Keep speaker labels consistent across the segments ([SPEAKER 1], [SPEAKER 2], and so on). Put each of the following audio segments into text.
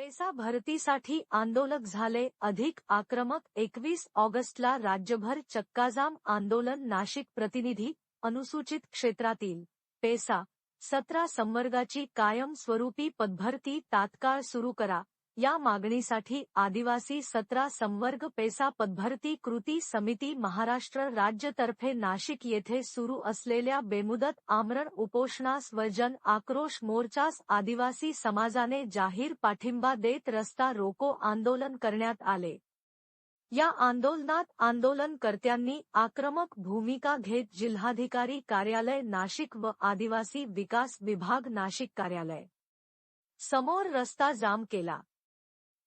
[SPEAKER 1] PESA भरतीसाठी आंदोलक झाले. अधिक आक्रमक एकवीस ऑगस्टला राज्यभर चक्काजाम आंदोलन नाशिक प्रतिनिधी अनुसूचित क्षेत्रातील पेसा सतरा संवर्गाची कायमस्वरूपी पदभरती तात्काळ सुरू करा. या मागणीसाठी आदिवासी सतरा संवर्ग पेसा पदभरती कृती समिती महाराष्ट्र राज्यतर्फे नाशिक येथे सुरू असलेल्या बेमुदत आमरण उपोषणास व जन आक्रोश मोर्चास आदिवासी समाजाने जाहीर पाठिंबा देत रस्ता रोको आंदोलन करण्यात आले. या आंदोलनात आंदोलनकर्त्यांनी आक्रमक भूमिका घेत जिल्हाधिकारी कार्यालय नाशिक व आदिवासी विकास विभाग नाशिक कार्यालय. समोर रस्ता जाम केला.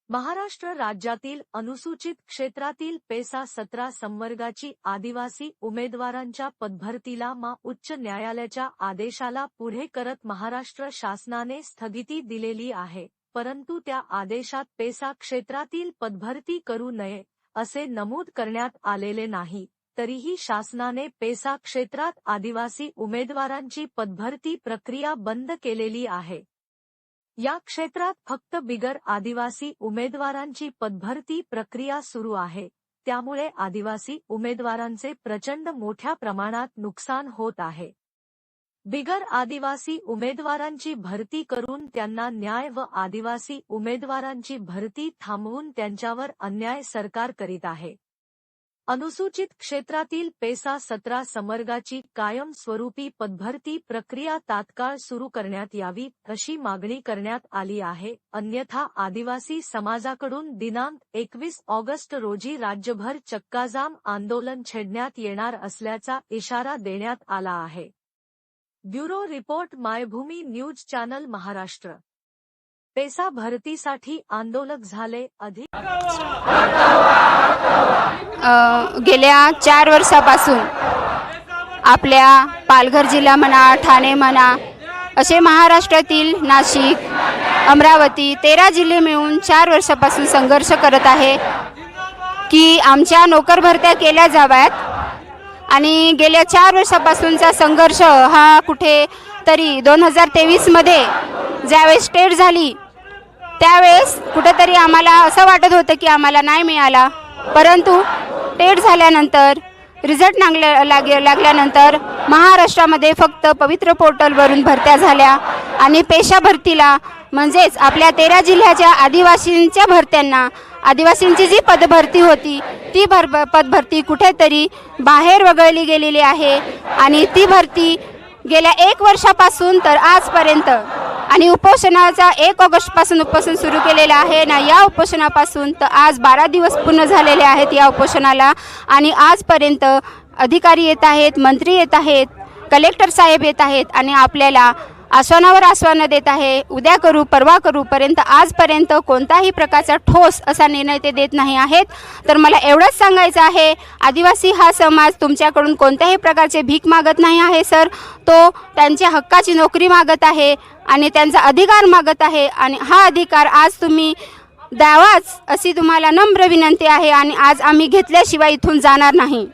[SPEAKER 1] महाराष्ट्र राज्यातील अनुसूचित क्षेत्रातील पेसा सतरा संवर्गाची आदिवासी उमेदवारांच्या पदभरतीला मा उच्च न्यायालयाच्या आदेशाला पुढे करत महाराष्ट्र शासनाने स्थगिती दिलेली आहे परंतु त्या आदेशात पेसा क्षेत्रातील पदभरती करू नये असे नमूद करण्यात आलेले नाही तरीही शासनाने पेसा क्षेत्रात आदिवासी उमेदवारांची पदभरती प्रक्रिया बंद केलेली आहे. या क्षेत्रात फक्त बिगर आदिवासी उमेदवारांची पदभरती प्रक्रिया सुरू आहे. त्यामुळे आदिवासी उमेदवारांचे प्रचंड मोठ्या प्रमाणात नुकसान होत आहे. बिगर आदिवासी उमेदवारांची भरती करून त्यांना न्याय व आदिवासी उमेदवारांची भरती थांबवून त्यांच्यावर अन्याय सरकार करीत आहे. अनुसूचित क्षेत्रातील पेसा सतरा समर्गाची कायमस्वरूपी पदभरती प्रक्रिया तात्काळ सुरू करण्यात यावी अशी मागणी करण्यात आली आहे. अन्यथा आदिवासी समाजाकडून दिनांक एकवीस ऑगस्ट रोजी राज्यभर चक्काजाम आंदोलन छेडण्यात येणार असल्याचा इशारा देण्यात आला आहे. Bureau report Maybhumi news channel Maharashtra. PESA भरतीसाठी आंदोलक झाले अधिक
[SPEAKER 2] गेल्या चार वर्षापासून आपल्या पालघर जिल्हा म्हणा ठाणे म्हणा असे महाराष्ट्रातील नाशिक अमरावती तेरा जिल्हे मिळून चार वर्षापासून संघर्ष करत आहे की आमच्या नोकर भरत्या केल्या जाव्यात. आणि गेल्या चार वर्षापासूनचा संघर्ष हा कुठे तरी दोन हजार तेवीसमध्ये ज्यावेळेस स्टेट झाली त्यावेळेस कुठेतरी आम्हाला असं वाटत होतं की आम्हाला नाही मिळाला. परंतु टेट झाल्यानंतर रिझल्ट लागल्या लागे लागल्यानंतर महाराष्ट्रामध्ये फक्त पवित्र पोर्टलवरून भरत्या झाल्या आणि पेशा भरतीला म्हणजेच आपल्या तेरा जिल्ह्याच्या आदिवासींच्या भरत्यांना आदिवासींची जी पदभरती होती ती भर पदभरती कुठेतरी बाहेर वगळली गेलेली आहे आणि ती भरती गेल्या एक वर्षापासून तर आजपर्यंत. आणि उपोषणाचा एक ऑगस्टपासून उपोषण सुरू केलेलं आहे. ना या उपोषणापासून तर आज बारा दिवस पूर्ण झालेले आहेत या उपोषणाला. आणि आजपर्यंत अधिकारी येत आहेत मंत्री येत आहेत कलेक्टर साहेब येत आहेत आणि आपल्याला आश्वानावर आश्वानं देत आहे. उद्या करू परवा करू पर्यंत आजपर्यंत कोणताही प्रकारचा ठोस असा निर्णय ते देत नाही आहेत. तर मला एवढंच सांगायचं आहे आदिवासी हा समाज तुमच्याकडून कोणत्याही प्रकारचे भीक मागत नाही आहे सर. तो त्यांच्या हक्काची नोकरी मागत आहे आणि त्यांचा अधिकार मागत आहे आणि हा अधिकार आज तुम्ही द्यावाच अशी तुम्हाला नम्र विनंती आहे आणि आज आम्ही घेतल्याशिवाय इथून जाणार नाही.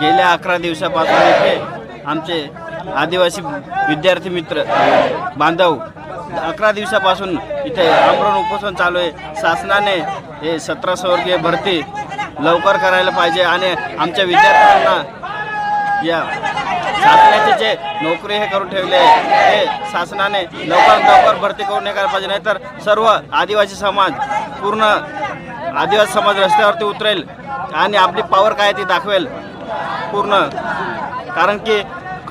[SPEAKER 3] गेल्या अकरा दिवसापासून आमचे आदिवासी विद्यार्थी मित्र बांधव अकरा दिवसापासून इथे आमरण उपोषण चालू आहे. शासनाने हे सतरा स्वर्गीय भरती लवकर करायला पाहिजे आणि आमच्या विद्यार्थ्यांना या शासनाचे जे नोकरी हे करून ठेवले आहे ते शासनाने लवकर लवकर भरती करून हे करायला पाहिजे. नाहीतर सर्व आदिवासी समाज पूर्ण आदिवासी समाज रस्त्यावरती उतरेल आणि आपली पॉवर काय ती दाखवेल पूर्ण. कारण की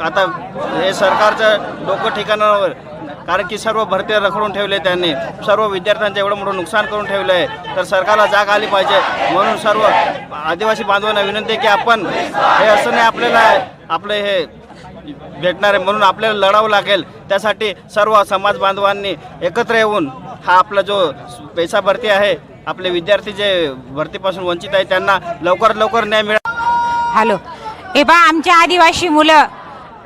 [SPEAKER 3] आता हे सरकारचं डोकं ठिकाणावर कारण की सर्व भरती रखडून ठेवले त्यांनी. सर्व विद्यार्थ्यांचं एवढं मोठं नुकसान करून ठेवलं आहे. तर सरकारला जाग आली पाहिजे. म्हणून सर्व आदिवासी बांधवांना विनंती आहे की आपण हे असं नाही आपल्याला आपलं हे भेटणार आहे म्हणून आपल्याला लढावं लागेल. त्यासाठी सर्व समाज बांधवांनी एकत्र येऊन हा आपला जो पैसा भरती आहे आपले विद्यार्थी जे भरतीपासून वंचित आहे त्यांना लवकरात लवकर न्याय मिळा
[SPEAKER 4] हॅलो. हे बा आमच्या आदिवासी मुलं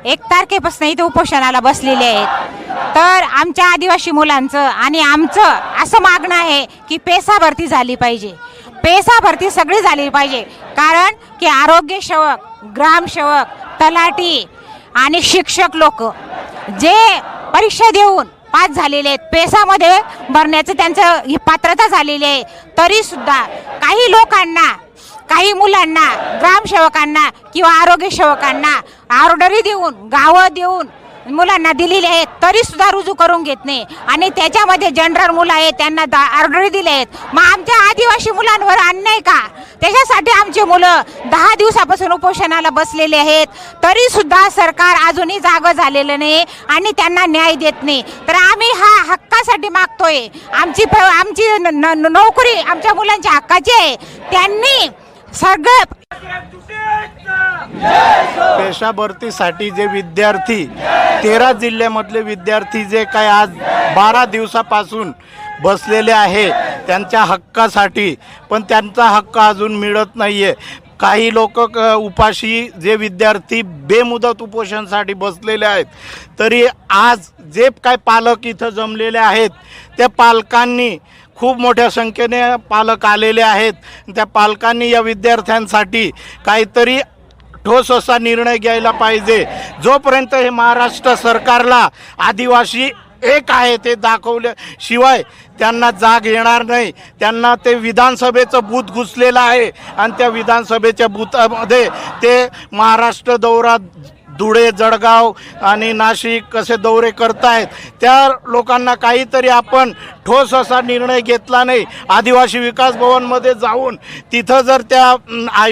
[SPEAKER 4] एक तारखेपासून इथं उपोषणाला बसलेले आहेत. तर आमच्या आदिवासी मुलांचं आणि आमचं असं मागणं आहे की पेसा भरती झाली पाहिजे. पेसा भरती सगळी झाली पाहिजे. कारण की आरोग्य सेवक ग्रामसेवक तलाठी आणि शिक्षक लोक जे परीक्षा देऊन पास झालेले आहेत पेसामध्ये भरण्याचं त्यांचं ही पात्रता झालेली आहे. तरीसुद्धा काही लोकांना काही मुलांना ग्रामसेवकांना किंवा आरोग्य सेवकांना ऑर्डरी देऊन गावं देऊन मुलांना दिलेली आहेत तरी सुद्धा रुजू करून घेत नाही. आणि त्याच्यामध्ये जनरल मुलं आहेत त्यांना दा ऑर्डरी दिले आहेत. मग आमच्या आदिवासी मुलांवर अन्याय का? त्याच्यासाठी आमचे मुलं दहा दिवसापासून उपोषणाला बसलेले आहेत. तरी सुद्धा सरकार अजूनही जागं झालेलं नाही आणि त्यांना न्याय देत नाही. तर आम्ही हा हक्कासाठी मागतोय. आमची प- आमची न- न- नोकरी आमच्या मुलांच्या हक्काची आहे. त्यांनी सगळ्यात
[SPEAKER 5] पेशा भरतीसाठी जे विद्यार्थी तेरा जिल्ह्यामधले विद्यार्थी जे काय आज बारा दिवसापासून बसलेले आहे त्यांच्या हक्कासाठी पण त्यांचा हक्क अजून मिळत नाही आहे काही लोक उपाशी जे विद्यार्थी बेमुदत उपोषणसाठी बसलेले आहेत तरी आज जे काय पालक इथं जमलेले आहेत त्या पालकांनी खूप मोठ्या संख्येने पालक आलेले आहेत. त्या पालकांनी या विद्यार्थ्यांसाठी काहीतरी ठोस असा निर्णय घ्यायला पाहिजे. जोपर्यंत हे महाराष्ट्र सरकारला आदिवासी एक आहे ते दाखवल्याशिवाय त्यांना जाग येणार नाही. त्यांना ते विधानसभेचं बूथ घुसलेलं आहे. आणि त्या विधानसभेच्या बूथामध्ये ते महाराष्ट्र दौरा धुळे जळगाव आणि नाशिक कसे दौरे करतायत. त्या लोकांना काहीतरी आपण ठोस असा निर्णय घेतला नाही. आदिवासी विकास भवनमध्ये जाऊन तिथं जर त्या आयु आयुक्त